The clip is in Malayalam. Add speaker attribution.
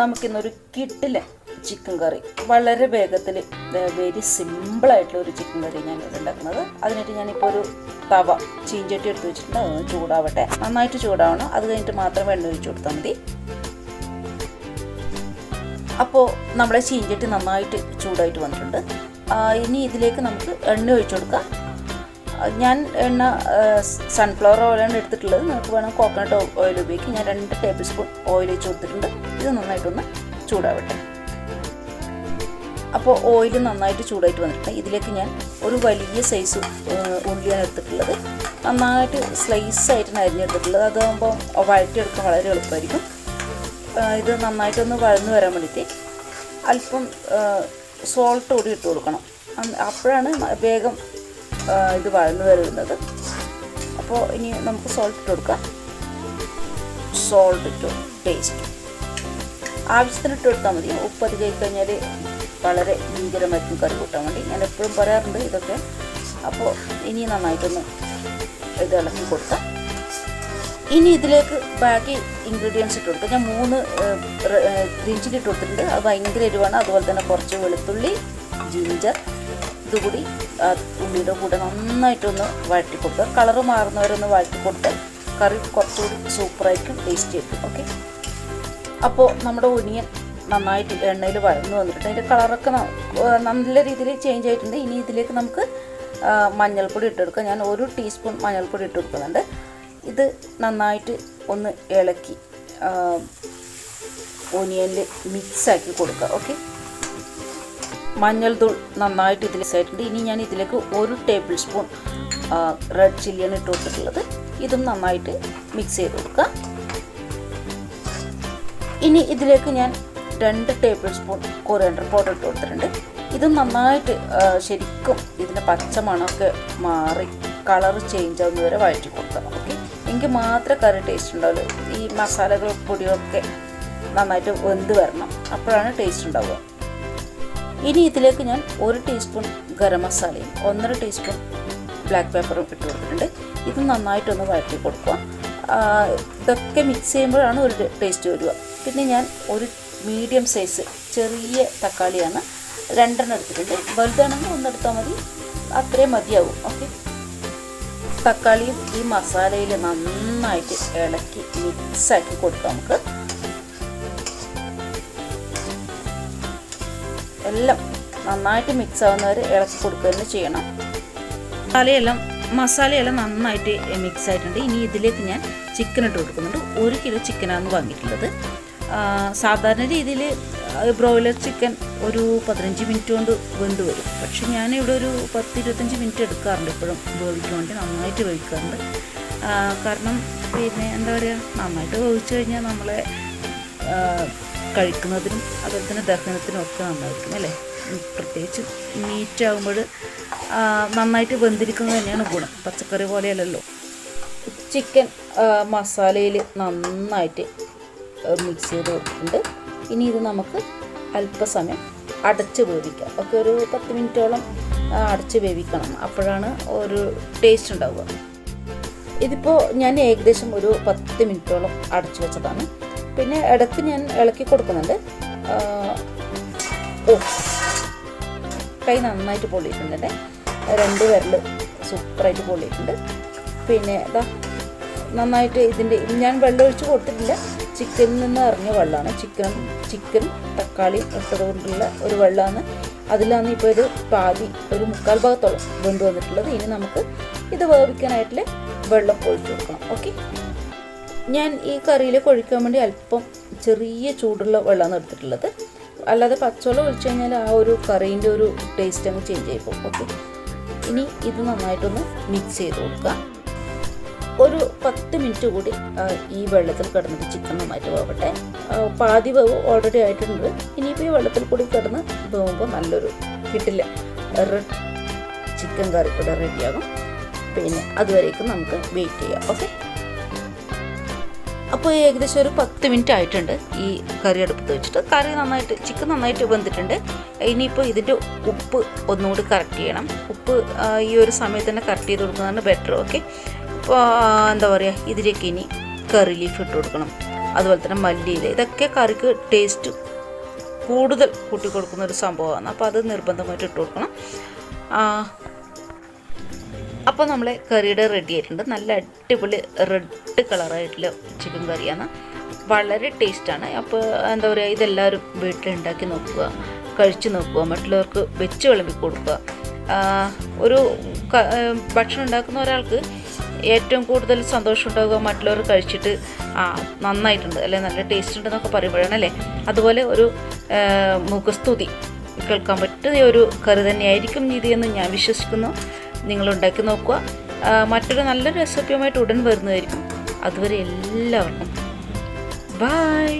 Speaker 1: നമുക്കിന്നൊരു കിട്ടില്ല ചിക്കൻ കറി. വളരെ വേഗത്തിൽ വെരി സിമ്പിളായിട്ടുള്ള ഒരു ചിക്കൻ കറി ഞാൻ ഇവിടെ ഉണ്ടാക്കുന്നത്. അതിനായിട്ട് ഞാനിപ്പോൾ ഒരു തവ ചീഞ്ചട്ടി എടുത്ത് വെച്ചിട്ടുണ്ട്. ചൂടാവട്ടെ. നന്നായിട്ട് ചൂടാവണം. അത് കഴിഞ്ഞിട്ട് മാത്രം എണ്ണ ഒഴിച്ചു കൊടുത്താൽ മതി. അപ്പോൾ നമ്മുടെ ചീഞ്ചട്ടി നന്നായിട്ട് ചൂടായിട്ട് വന്നിട്ടുണ്ട്. ഇനി ഇതിലേക്ക് നമുക്ക് എണ്ണ ഒഴിച്ചു കൊടുക്കാം. ഞാൻ എണ്ണ സൺഫ്ലവർ ഓയിലാണ് എടുത്തിട്ടുള്ളത്. നമുക്ക് വേണം കോക്കനട്ട് ഓയിൽ ഉപയോഗിക്കും. ഞാൻ രണ്ട് ടേബിൾ സ്പൂൺ ഓയിൽ വെച്ച് കൊടുത്തിട്ടുണ്ട്. ഇത് നന്നായിട്ടൊന്ന് ചൂടാവട്ടെ. അപ്പോൾ ഓയിൽ നന്നായിട്ട് ചൂടായിട്ട് വന്നിട്ടുണ്ട്. ഇതിലേക്ക് ഞാൻ ഒരു വലിയ സൈസ് ഉള്ളിയാണ് എടുത്തിട്ടുള്ളത്. നന്നായിട്ട് സ്ലൈസ് ആയിട്ടാണ് അരിഞ്ഞെടുത്തിട്ടുള്ളത്. അതാകുമ്പോൾ വഴറ്റിയെടുക്കാൻ വളരെ എളുപ്പമായിരിക്കും. ഇത് നന്നായിട്ടൊന്ന് വഴന്ന് വരാൻ വേണ്ടിയിട്ട് അല്പം സോൾട്ട് കൂടി ഇട്ട് കൊടുക്കണം. അപ്പോഴാണ് വേഗം ഇത് വഴന്നു വരുന്നത്. അപ്പോൾ ഇനി നമുക്ക് സോൾട്ട് ഇട്ട് കൊടുക്കാം. സോൾട്ട് ഇട്ടു ടേസ്റ്റ് ആവശ്യത്തിന് ഇട്ട് കൊടുത്താൽ മതി. ഉപ്പ് അധികം വളരെ ഭീകരമായിരിക്കും കറി കൂട്ടാൻ വേണ്ടി. ഞാൻ എപ്പോഴും പറയാറുണ്ട് ഇതൊക്കെ. അപ്പോൾ ഇനി നന്നായിട്ടൊന്ന് ഇത് ഇളക്കി കൊടുക്കാം. ഇനി ഇതിലേക്ക് ബാക്കി ഇൻഗ്രീഡിയൻസ് ഇട്ട് കൊടുക്കാം. ഞാൻ മൂന്ന് ഗ്രീൻ ചില്ലി ഇട്ട് കൊടുത്തിട്ടുണ്ട്. അത് ഭയങ്കര എരിവാണ്. അതുപോലെ തന്നെ കുറച്ച് വെളുത്തുള്ളി ജിഞ്ചർ ഇതുകൂടി ഉള്ളിയുടെ കൂടെ നന്നായിട്ടൊന്ന് വഴറ്റി കൊടുക്കുക കളറ് മാറുന്നവരൊന്ന് വഴറ്റി കൊടുത്ത് കറി കുറച്ചുകൂടി സൂപ്പറായിരിക്കും ടേസ്റ്റ് ആയിരിക്കും. ഓക്കെ അപ്പോൾ നമ്മുടെ ഒനിയൻ നന്നായിട്ട് എണ്ണയിൽ വഴന്നു വന്നിട്ടുണ്ട്. അതിന്റെ കളറൊക്കെ നല്ല രീതിയിൽ ചേഞ്ച് ആയിട്ടുണ്ട്. ഇനി ഇതിലേക്ക് നമുക്ക് മഞ്ഞൾപ്പൊടി ഇട്ടെടുക്കുക ഞാൻ ഒരു ടീസ്പൂൺ മഞ്ഞൾപ്പൊടി ഇട്ട് കൊടുക്കുന്നുണ്ട് ഇത് നന്നായിട്ട് ഒന്ന് ഇളക്കി ഒനിയനിൽ മിക്സാക്കി കൊടുക്കുക. ഓക്കെ മഞ്ഞൾ തൂൾ നന്നായിട്ട് ഇതിൽ ആയിട്ടുണ്ട് ഇനി ഞാൻ ഇതിലേക്ക് ഒരു ടേബിൾ സ്പൂൺ റെഡ് ചില്ലിയാണ് ഇട്ട് കൊടുത്തിട്ടുള്ളത്. ഇതും നന്നായിട്ട് മിക്സ് ചെയ്ത് കൊടുക്കുക. ഇനി ഇതിലേക്ക് ഞാൻ രണ്ട് ടേബിൾ സ്പൂൺ കൊറിയാണ്ടർ പൗഡർ ഇട്ട് കൊടുത്തിട്ടുണ്ട്. ഇത് നന്നായിട്ട് ശരിക്കും ഇതിന്റെ പച്ച മണമൊക്കെ മാറി കളർ ചേഞ്ച് ആവുന്ന വരെ വഴറ്റി കൊടുക്കണം ഓക്കെ എങ്കിൽ മാത്രമേ കറി ടേസ്റ്റ് ഉണ്ടാവുള്ളൂ. ഈ മസാലകൾ പൊടികളൊക്കെ നന്നായിട്ട് വെന്ത് വരണം. അപ്പോഴാണ് ടേസ്റ്റ് ഉണ്ടാവുക. ഇനി ഇതിലേക്ക് ഞാൻ ഒരു ടീസ്പൂൺ ഗരം മസാലയും ഒന്നര ടീസ്പൂൺ ബ്ലാക്ക് പേപ്പറും ഇട്ട് കൊടുത്തിട്ടുണ്ട്. ഇത് നന്നായിട്ടൊന്ന് വഴറ്റി കൊടുക്കുക. ഇതൊക്കെ മിക്സ് ചെയ്യുമ്പോഴാണ് ഒരു ടേസ്റ്റ് വരിക. പിന്നെ ഞാൻ ഒരു മീഡിയം സൈസ് ചെറിയ തക്കാളിയാണ് രണ്ടെണ്ണം എടുത്തിട്ടുണ്ട്. വലുതാണെങ്കിൽ ഒന്നെടുത്താൽ മതി. അത്രയും മതിയാവും. ഓക്കെ തക്കാളിയും ഈ മസാലയിൽ നന്നായിട്ട് ഇളക്കി മിക്സാക്കി കൊടുക്കാം നമുക്ക്. എല്ലാം നന്നായിട്ട് മിക്സ് ആവുന്നവരെ ഇളക്കി കൊടുക്കുക തന്നെ ചെയ്യണം. മസാലയെല്ലാം മസാലയെല്ലാം നന്നായിട്ട് മിക്സ് ആയിട്ടുണ്ട്. ഇനി ഇതിലേക്ക് ഞാൻ ചിക്കൻ ഇട്ട് കൊടുക്കുന്നുണ്ട്. ഒരു കിലോ ചിക്കനാണ് വാങ്ങിയിട്ടുള്ളത്. സാധാരണ രീതിയിൽ ബ്രോയിലർ ചിക്കൻ ഒരു പതിനഞ്ച് മിനിറ്റ് കൊണ്ട് വെന്ത് വരും. ഞാൻ ഇവിടെ ഒരു പത്ത് ഇരുപത്തഞ്ച് മിനിറ്റ് എടുക്കാറുണ്ട് ഇപ്പോഴും വേവിക്കാൻ വേണ്ടി നന്നായിട്ട് വേവിക്കാറുണ്ട്. കാരണം പിന്നെ എന്താ പറയുക നന്നായിട്ട് വേവിച്ച് കഴിഞ്ഞാൽ നമ്മളെ കഴിക്കുന്നതിനും അതുപോലെ തന്നെ ദഹനത്തിനും ഒക്കെ നന്നായിരിക്കും അല്ലേ? പ്രത്യേകിച്ച് മീറ്റ് ആകുമ്പോൾ നന്നായിട്ട് വെന്തിരിക്കുന്നത് തന്നെയാണ് ഗുണം. പച്ചക്കറി പോലെയല്ലല്ലോ. ചിക്കൻ മസാലയിൽ നന്നായിട്ട് മിക്സ് ചെയ്ത് കൊടുത്തിട്ടുണ്ട്. ഇനി ഇത് നമുക്ക് അല്പസമയം അടച്ച് വേവിക്കാം. ഒക്കെ ഒരു പത്ത് മിനിറ്റോളം അടച്ച് വേവിക്കണം. അപ്പോഴാണ് ഒരു ടേസ്റ്റ് ഉണ്ടാവുക. ഇതിപ്പോൾ ഞാൻ ഏകദേശം ഒരു പത്ത് മിനിറ്റോളം അടച്ചു വെച്ചതാണ്. പിന്നെ ഇടയ്ക്ക് ഞാൻ ഇളക്കി കൊടുക്കുന്നുണ്ട്. ഓ കൈ നന്നായിട്ട് പൊള്ളിയിട്ടുണ്ട് രണ്ട് വിരൽ സൂപ്പറായിട്ട് പൊള്ളിയിട്ടുണ്ട്. പിന്നെ ഇതാ നന്നായിട്ട് ഇതിന്റെ ഞാൻ വെള്ളം ഒഴിച്ച് കൊടുത്തിട്ടില്ല. ചിക്കനിൽ നിന്ന് ഇറങ്ങിയ വെള്ളമാണ്. ചിക്കൻ ചിക്കൻ തക്കാളി ഇട്ടത് കൊണ്ടുള്ള ഒരു വെള്ളമാണ്. അതിലാണ് ഇപ്പോൾ ഇത് പാതി ഒരു മുക്കാൽ ഭാഗത്തോളം കൊണ്ടുവന്നിട്ടുള്ളത് വന്നിട്ടുള്ളത്. ഇനി നമുക്ക് ഇത് വേവിക്കാനായിട്ട് വെള്ളം ഒഴിച്ചു കൊടുക്കണം. ഓക്കെ? ഞാൻ ഈ കറിയിൽ കൊഴിക്കാൻ വേണ്ടി അല്പം ചെറിയ ചൂടുള്ള വെള്ളമാണ് എടുത്തിട്ടുള്ളത്. അല്ലാതെ പച്ചവെള്ളം ഒഴിച്ചു കഴിഞ്ഞാൽ ആ ഒരു കറീന്റെ ഒരു ടേസ്റ്റ് അങ്ങ് ചേഞ്ച് ആയിപ്പോൾ ഓക്കെ ഇനി ഇത് നന്നായിട്ടൊന്ന് മിക്സ് ചെയ്ത് കൊടുക്കുക ഒരു പത്ത് മിനിറ്റ് കൂടി ഈ വെള്ളത്തിൽ കിടന്നിട്ട് ചിക്കൻ നന്നായിട്ട് വേവട്ടെ. പാതി വേവ് ഓൾറെഡി ആയിട്ടുണ്ട്. ഇനിയിപ്പോൾ ഈ വെള്ളത്തിൽ കൂടി കിടന്ന് വേവുമ്പോൾ നല്ലൊരു കിട്ടില്ല. ചിക്കൻ കറി ഇവിടെ റെഡിയാകും പിന്നെ അതുവരേക്കും നമുക്ക് വെയിറ്റ് ചെയ്യാം. ഓക്കെ അപ്പോൾ ഏകദേശം ഒരു പത്ത് മിനിറ്റ് ആയിട്ടുണ്ട് ഈ കറി അടുപ്പത്ത് വെച്ചിട്ട്. കറി നന്നായിട്ട് ചിക്കൻ നന്നായിട്ട് വെന്തിട്ടുണ്ട്. ഇനിയിപ്പോൾ ഇതിന്റെ ഉപ്പ് ഒന്നുകൂടി കറക്റ്റ് ചെയ്യണം. ഉപ്പ് ഈ ഒരു സമയത്ത് തന്നെ കറക്റ്റ് ചെയ്ത് കൊടുക്കുന്നതാണ് ബെറ്റർ ഓക്കെ അപ്പോൾ എന്താ പറയുക ഇതിലേക്ക് ഇനി കറി ലീഫ് ഇട്ട് കൊടുക്കണം. അതുപോലെ തന്നെ മല്ലിയില. ഇതൊക്കെ കറിക്ക് ടേസ്റ്റ് കൂടുതൽ കൂട്ടി കൊടുക്കുന്ന ഒരു സംഭവമാണ്. അപ്പോൾ അത് നിർബന്ധമായിട്ട് ഇട്ട് കൊടുക്കണം. അപ്പോൾ നമ്മൾ കറിയുടെ റെഡി ആയിട്ടുണ്ട്. നല്ല അടിപൊളി റെഡ് കളറായിട്ടുള്ള ചിക്കൻ കറിയാണ്. വളരെ ടേസ്റ്റാണ് അപ്പോൾ എന്താ പറയുക ഇതെല്ലാവരും വീട്ടിലുണ്ടാക്കി നോക്കുക കഴിച്ചു നോക്കുക മറ്റുള്ളവർക്ക് വെച്ച് വിളമ്പി കൊടുക്കുക. ഒരു ഭക്ഷണം ഉണ്ടാക്കുന്ന ഒരാൾക്ക് ഏറ്റവും കൂടുതൽ സന്തോഷം ഉണ്ടാകുക മറ്റുള്ളവർ കഴിച്ചിട്ട് ആ നന്നായിട്ടുണ്ട് അല്ലെ? നല്ല ടേസ്റ്റ് ഉണ്ടെന്നൊക്കെ പറയുമ്പോഴാണ് അല്ലേ? അതുപോലെ ഒരു മുഖസ്തുതി. കേൾക്കാൻ പറ്റിയ ഒരു കറി തന്നെയായിരിക്കും രീതിയെന്ന് ഞാൻ വിശ്വസിക്കുന്നു. നിങ്ങൾ ഉണ്ടാക്കി നോക്കുക മറ്റൊരു നല്ലൊരു റെസിപ്പിയുമായിട്ട് ഉടൻ വരുന്നതായിരിക്കും. അതുവരെ എല്ലാവർക്കും. ബൈ